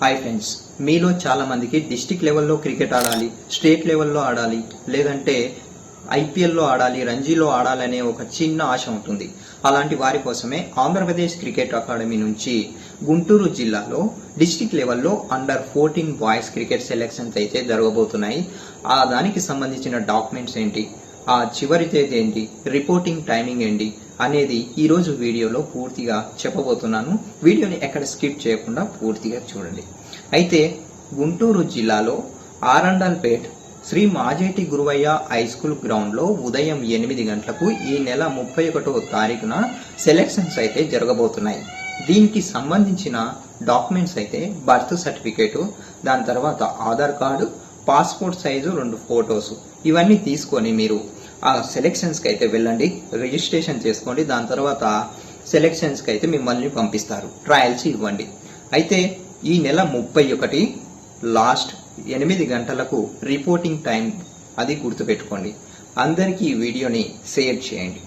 Hi friends మీలో చాలా మందికి డిస్టిక్ లెవెల్లో క్రికెట్ ఆడాలి స్టేట్ లెవెల్లో ఆడాలి లేదంటే ఐపీఎల్లో ఆడాలి రంజీలో ఆడాలనే ఒక చిన్న ఆశ ఉంటుంది. అలాంటి వారి కోసమే ఆంధ్రప్రదేశ్ క్రికెట్ అకాడమీ నుంచి గుంటూరు జిల్లాలో డిస్టిక్ లెవెల్లో under fourteen boys cricket selections అయితే జరగబోతున్నాయి. ఆ దానికి సంబంధించిన డాక్యుమెంట్స్ ఏంటి? ఆ చివరి తేదీ ఏంటి? రిపోర్టింగ్ టైమింగ్ ఏంటి? అనేది ఈ రోజు వీడియోలో పూర్తిగా చెప్పబోతున్నాను. వీడియోని ఎక్కడ స్కిప్ చేయకుండా పూర్తిగా చూడండి. అయితే గుంటూరు జిల్లాలో ఆరండల్పేట్ శ్రీ మాజేటి గురువయ్య హై స్కూల్ గ్రౌండ్లో ఉదయం ఎనిమిది గంటలకు ఈ నెల ముప్పై ఒకటో తారీఖున సెలెక్షన్స్ అయితే జరగబోతున్నాయి. దీనికి సంబంధించిన డాక్యుమెంట్స్ అయితే బర్త్ సర్టిఫికేటు దాని తర్వాత ఆధార్ కార్డు పాస్పోర్ట్ సైజు రెండు ఫొటోస్ ఇవన్నీ తీసుకొని మీరు ఆ సెలెక్షన్స్కి అయితే వెళ్ళండి రిజిస్ట్రేషన్ చేసుకోండి దాని తర్వాత సెలెక్షన్స్కి అయితే మిమ్మల్ని పంపిస్తారు. ట్రయల్స్ ఇవ్వండి. అయితే ఈ నెల ముప్పై ఒకటి లాస్ట్ ఎనిమిది గంటలకు రిపోర్టింగ్ టైం అది గుర్తుపెట్టుకోండి. అందరికీ ఈ వీడియోని షేర్ చేయండి.